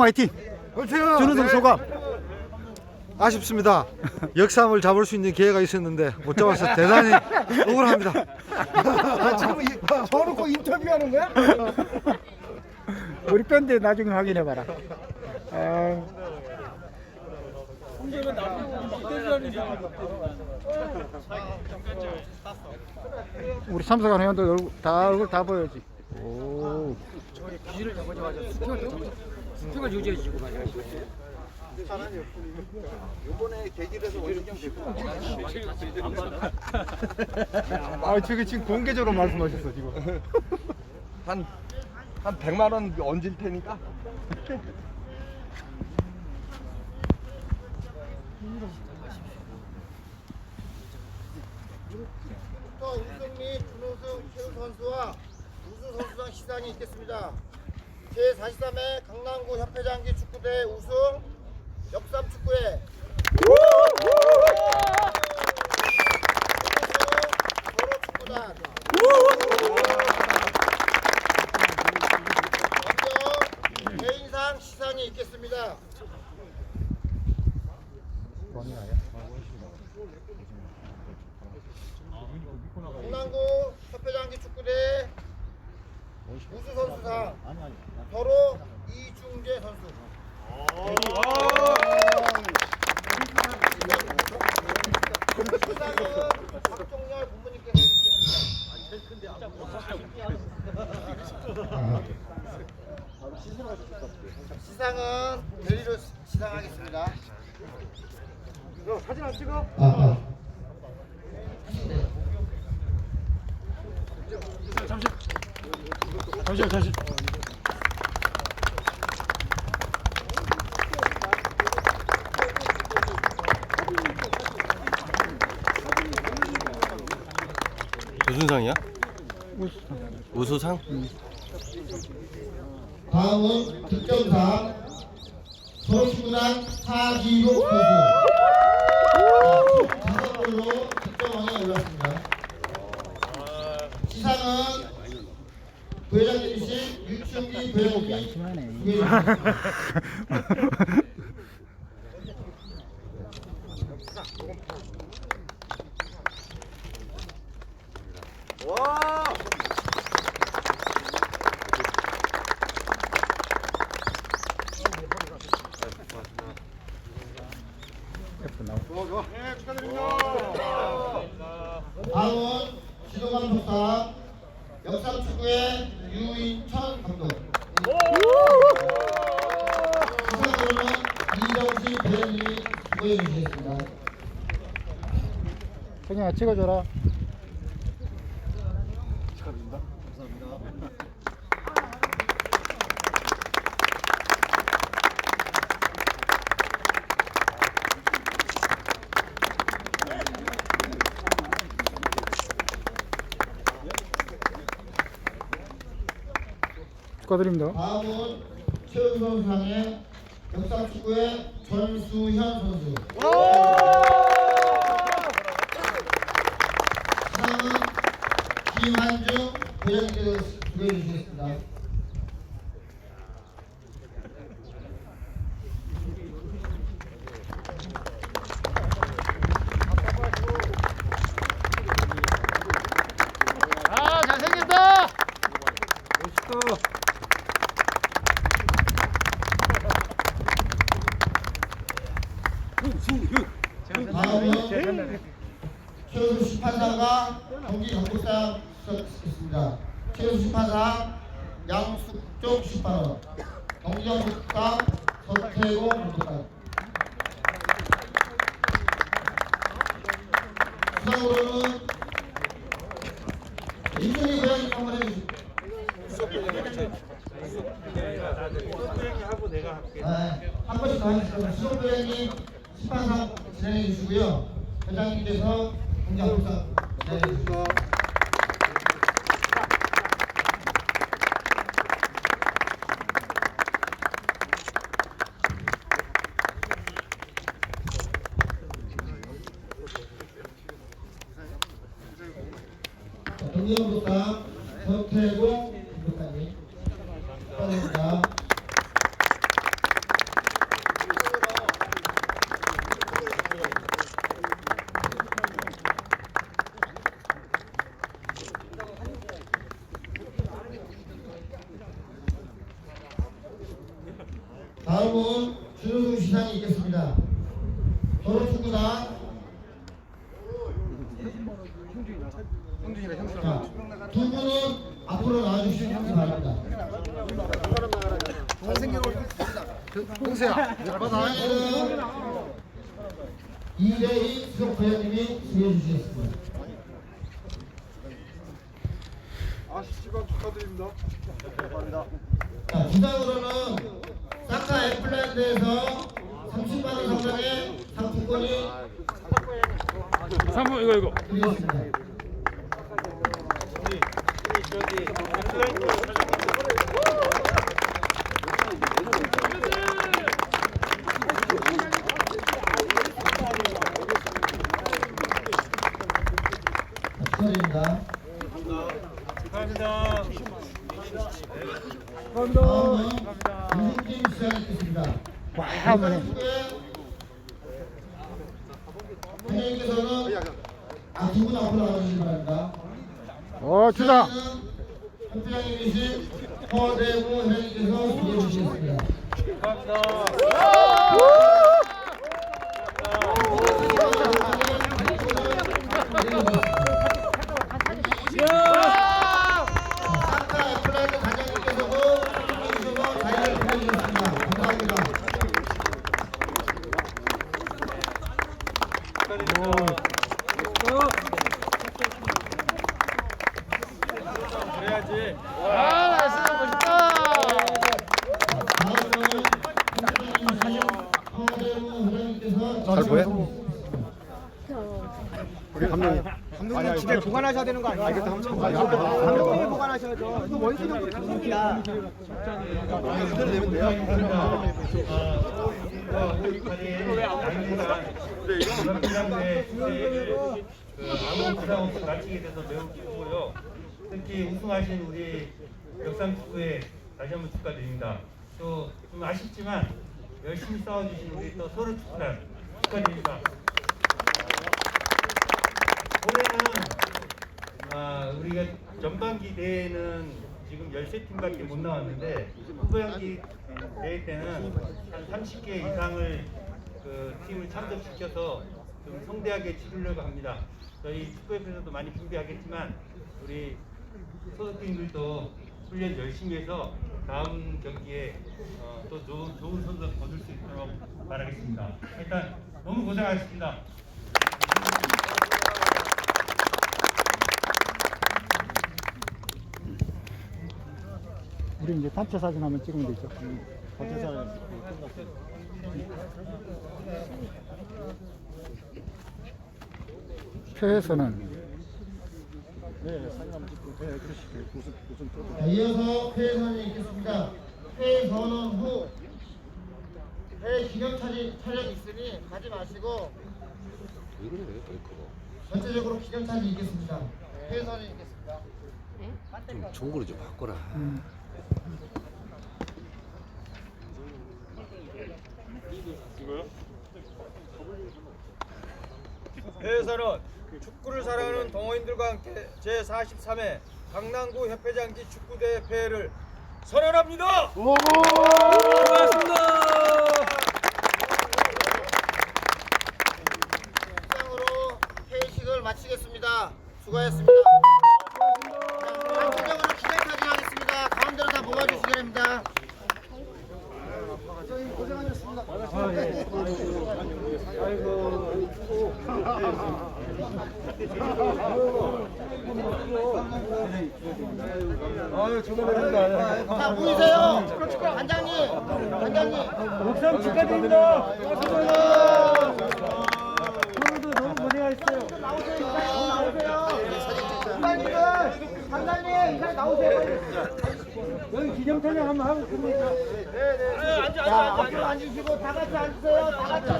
화이팅! 그렇죠. 준우승 네. 소감! 아쉽습니다. 역삼을 잡을 수 있는 기회가 있었는데 못 잡아서 대단히 억울합니다. 아, 지금 이, 저놓고 인터뷰하는 거야? 우리 밴드 나중에 확인해봐라. 아, 우리 참석한 회원들 얼굴 다 얼굴 다 보여 야지. 오. 아, 저게 지금 공개적으로 말씀하셨어, 지금. 한, 한 100만 원 얹을 테니까. 부터 우승 및 준우승 최우 선수와 우수 선수상 시상이 있겠습니다. 제43회 강남구 협회장기 축구대 우승 역삼 축구회. 서로 축구단. 먼저 개인상 시상이 있겠습니다. 강남구 협회장기 축구대 우수 선수상 서로 이중재 선수. 시상은 박종열 부모님께서 해주시겠습니다. 시상은 대리로 시- 시상하겠습니다. 사진 안 찍어? 잠시만, 잠시. 무슨 상이야? 우수상? 다음은 득점상 서울축구단 하기록 선수 다섯 골로 득점왕에 올랐습니다. 시상은 부회장님이신 유충기 부회장님이 부회장님 다음은 지도감독상 역삼 축구의 유인천 감독 시상으로는 이정시 부회장님이 수고해 주시겠습니다. 성현아 찍어줘라. 축하드립니다. 다음은 최우 선수상의 역삼축구의 전수현 선수 시상은 김한중 부회장님께서 수고해 주시겠습니다. 아 잘생겼다. 다음은 최우수 심판상과 경기 감독상 수상했습니다. 최우수 심판상 양숙종 심판원, 경기 감독상 서태고 감독관. 수상으로는 이준희 고양이 한번 해주시죠. 네, 한 번씩 더 하겠습니다. 수석 고양이 심판상 진행해 주시고요. 회장님께서 경기 감독 상진행해 주시고. 경기 감독상 서태고 감독관님 축하드립니다. 다음은 준우승 시상이 있겠습니다. 도로축구단 자, 두 분은 앞으로 나와주시기 바랍니다. 동세야 잘 받아 시상에는 이대희 수석 부장님이 수여해 주시겠습니다. 자, 부장으로는 사카 애플랜드에서 30만 원 상당의 상품권이 3번 이거 이거. 축하드립니다. 다음은 우승팀 시작하겠습니다. 한번 해. 선생님께서는 아, 두분 앞으로 나와주시기 바랍니다. 어 주다. 현장님이신 허대무 회장님께서 소개해 주시겠습니다. 사카 애플랜드 단장님께서도 주셔서 자리를 빌려주셨습니다. 감사합니다. 다음은 현장님이신 허대무 잘 보여? 아니 아니 집에 보관하셔야 되는 거 아니에요? 감독님이 보관하셔야죠. 이거 원수 정도 감독이야. 그 아무 부상 없이 마치게 돼서 매우 기쁘고요. 특히 우승하신 우리 역삼 축구에 다시 한번 축하드립니다. 또 좀 아쉽지만 열심히 싸워주신 우리 또 서울 축구단 축하드립니다. 올해는 아, 우리가 전반기 대회는 지금 13팀밖에 못 나왔는데 후반기 대회 때는 한 30개 이상을 그 팀을 참석시켜서 좀 성대하게 치르려고 합니다. 저희 축구협회에서도 많이 준비하겠지만 우리 소속팀들도 훈련 열심히 해서 다음 경기에 어, 또 좋은, 좋은 선수 거둘 수 있도록 바라겠습니다. 일단 너무 고생하셨습니다. 우리 이제 단체 사진 한번 찍으면 되죠. 단체 사진. 표에서는 자, 이어서 회선이 있겠습니다. 회선언 후, 회 기념 촬영, 촬영 있으니 가지 마시고 전체적으로 기념 촬영 있겠습니다. 회선이 있겠습니다. 좋은 거로 좀 바꿔라. 대회에서는 축구를 사랑하는 동호인들과 함께 제43회 강남구 협회장기 축구대회 폐회를 선언합니다. 이상으로 회식을 마치겠습니다. 수고하셨습니다. 자, 단체적으로 기념 촬영 하겠습니다. 가운데로 다 모아주시기 바랍니다. 아유 축하드립니다. 자, 보이세요? 단장님, 단장님. 목상 축하드립니다. 오늘도 너무 고생하셨어요. 단장님, 단장님, 이상 나오세요. 여기 기념 촬영 한번 하고. 앉아, 앉아, 앞으로 앉으시고 다 같이 앉으세요. 다 같이.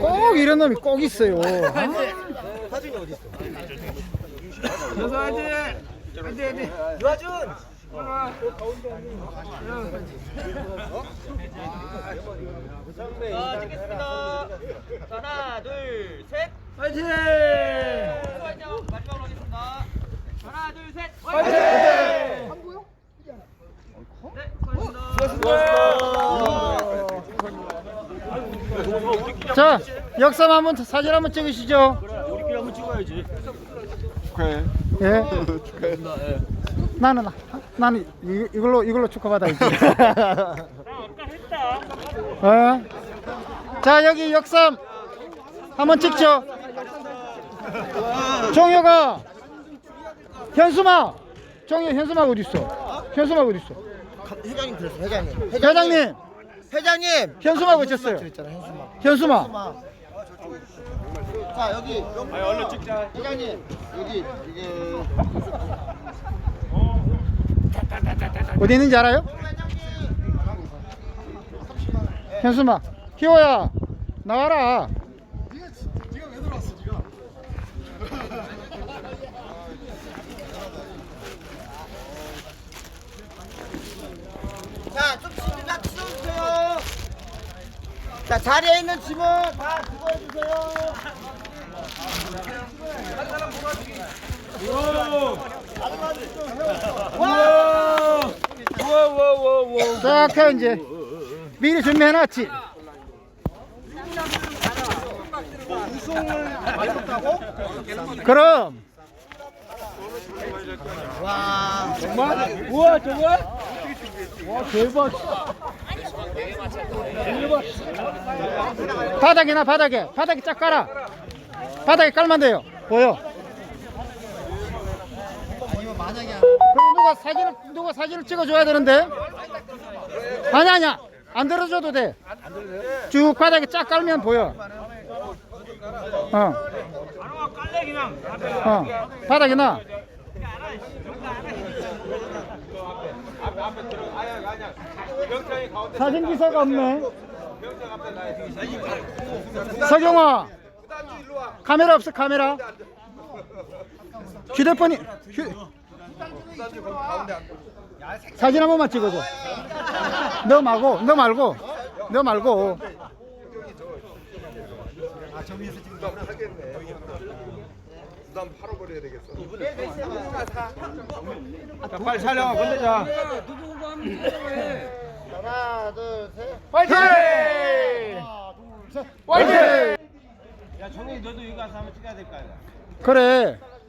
꼭 이런 놈이 꼭 있어요. 유아준 자, 찍겠습니다. 자, 하나, 둘, 셋. 화이팅! 마지막으로 하겠습니다. 하나, 둘, 셋. 화이팅! 자, 역삼 한번 사진 한번 찍으시죠. 축하해. 예. 나는 나는 이, 이걸로 이걸로 축하받아야지. 어? 자 여기 역삼 한번 찍죠. 종효가 현수마 종효 현수마 어디 있어? 현수마 어디 있어? 회장님 들었어 회장님. 회장님. 회장님! 현수막 어딨어요? 그랬잖아 현수막. 현수마 자 여기. 얼른 찍자. 회장님 여기 이게. 어디 있는지 알아요? 현수마 희호야. 나와라. 자좀 치우다 치워주세요 자 자리에 있는 짐은 다 집어주세요. 자, 그 이제. 미리 준비해놨지. 그럼. 우와 정말 바닥에나 바닥에 바닥에 쫙 깔아. 바닥에 깔면 돼요. 보여. 그럼 누가 사진을 누가 사진을 찍어줘야 되는데. 아니 아니야. 안 들어줘도 돼. 쭉 바닥에 쫙 깔면 보여. 어. 어. 바닥에 나. 사진 기사가 없네. 서경아 카메라 없어 카메라. 휴대폰이 휴... 사진 한 번만 찍어줘. 너 말고 너 말고 너 말고 부담 팔아버려야 되겠어. 자, 빨리 촬영 건네자. 하나 둘 셋 화이팅! 화이팅! 야, 정희 너도 여기 가서 한번 찍어야 될거 아니야? 그래